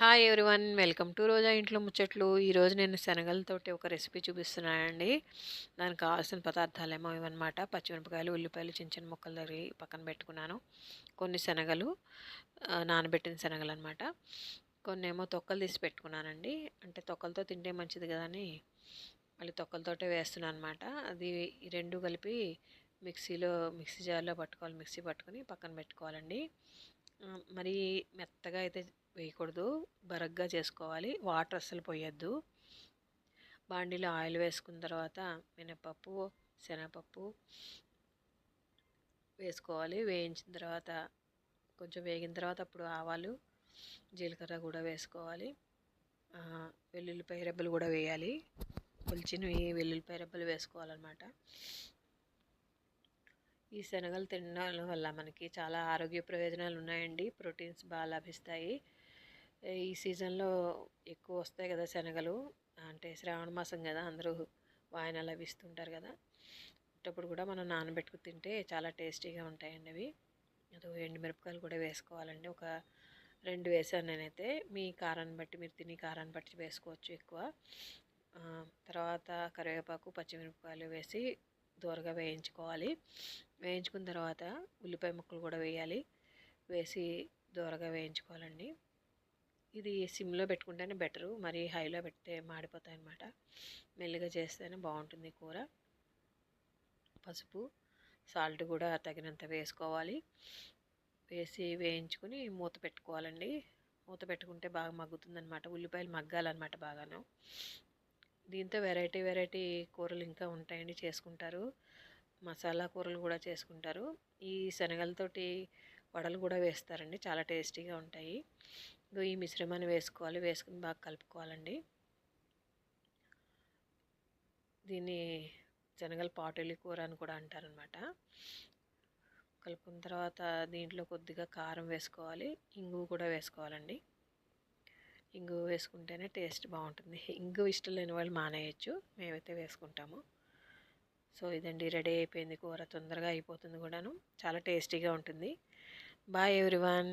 Hi everyone welcome to Roja ఇంట్లో ముచ్చట్లు. ఈరోజు నేను శనగలతోటి ఒక రెసిపీ చూపిస్తున్నానండి. దానికి కావాల్సిన పదార్థాలు ఏమో ఇవన్నమాట. పచ్చిమిరపకాయలు ఉల్లిపాయలు చిన్న చిన్న ముక్కలు తరిగి పక్కన పెట్టుకున్నాను. కొన్ని శనగలు నానబెట్టిన శనగలు అనమాట కొన్ని ఏమో తొక్కలు తీసి పెట్టుకున్నానండి. అంటే తొక్కలతో తింటే మంచిది కదా అని మళ్ళీ తొక్కలతోటే వేస్తున్నాను అనమాట అది ఈ రెండు కలిపి మిక్సీలో మిక్సీ జార్లో పట్టుకోవాలి. మిక్సీ పట్టుకొని పక్కన పెట్టుకోవాలండి. మరి మెత్తగా అయితే వేయకూడదు. బరగ్గా చేసుకోవాలి. వాటర్ అస్సలు పోయొద్దు. బాండీలో ఆయిల్ వేసుకున్న తర్వాత మినపప్పు శనగపప్పు వేసుకోవాలి. వేయించిన తర్వాత కొంచెం వేగిన తర్వాత అప్పుడు ఆవాలు జీలకర్ర కూడా వేసుకోవాలి. వెల్లుల్లిపాయ రెబ్బలు కూడా వేయాలి. కొలిచినవి వెల్లుల్లిపాయ రెబ్బలు వేసుకోవాలన్నమాట. ఈ శనగలు తినడం వల్ల మనకి చాలా ఆరోగ్య ప్రయోజనాలు ఉన్నాయండి. ప్రోటీన్స్ బాగా లభిస్తాయి. ఈ సీజన్లో ఎక్కువ వస్తాయి కదా శనగలు. అంటే శ్రావణ మాసం కదా అందరూ వాయనాలు అవి ఇస్తుంటారు కదా. అప్పుడు కూడా మనం నానబెట్టుకు తింటే చాలా టేస్టీగా ఉంటాయండి అవి. అదో ఎండుమిరపకాయలు కూడా వేసుకోవాలండి. ఒక రెండు వేసాను నేనైతే. మీ కారాన్ని బట్టి మీరు తిని కారాన్ని బట్టి వేసుకోవచ్చు ఎక్కువ. తర్వాత కరివేపాకు పచ్చిమిరపకాయలు వేసి దూరగా వేయించుకోవాలి. వేయించుకున్న తర్వాత ఉల్లిపాయ ముక్కలు కూడా వేయాలి. వేసి దూరగా వేయించుకోవాలండి. ఇది సిమ్లో పెట్టుకుంటేనే బెటరు. మరి హైలో పెడితే మాడిపోతాయి అన్నమాట మెల్లిగా చేస్తేనే బాగుంటుంది కూర. పసుపు సాల్ట్ కూడా తగినంత వేసుకోవాలి. వేసి వేయించుకుని మూత పెట్టుకోవాలండి. మూత పెట్టుకుంటే బాగా మగ్గుతుందనమాట ఉల్లిపాయలు మగ్గాలన్నమాట బాగాను. దీంతో వెరైటీ వెరైటీ కూరలు ఇంకా ఉంటాయండి చేసుకుంటారు. మసాలా కూరలు కూడా చేసుకుంటారు. ఈ శనగలతోటి వడలు కూడా వేస్తారండి. చాలా టేస్టీగా ఉంటాయి. ఈ మిశ్రమాన్ని వేసుకోవాలి. వేసుకుని బాగా కలుపుకోవాలండి. దీన్ని శనగల పాటలి కూర అని కూడా అంటారనమాట. కలుపుకున్న తర్వాత దీంట్లో కొద్దిగా కారం వేసుకోవాలి. ఇంగు కూడా వేసుకోవాలండి. ఇంగు వేసుకుంటేనే టేస్ట్ బాగుంటుంది. ఇంగు ఇష్టం లేని వాళ్ళు మానేయచ్చు. మేమైతే వేసుకుంటాము. సో ఇదండి రెడీ అయిపోయింది కూర. తొందరగా అయిపోతుంది కూడాను. చాలా టేస్టీగా ఉంటుంది. Bye everyone.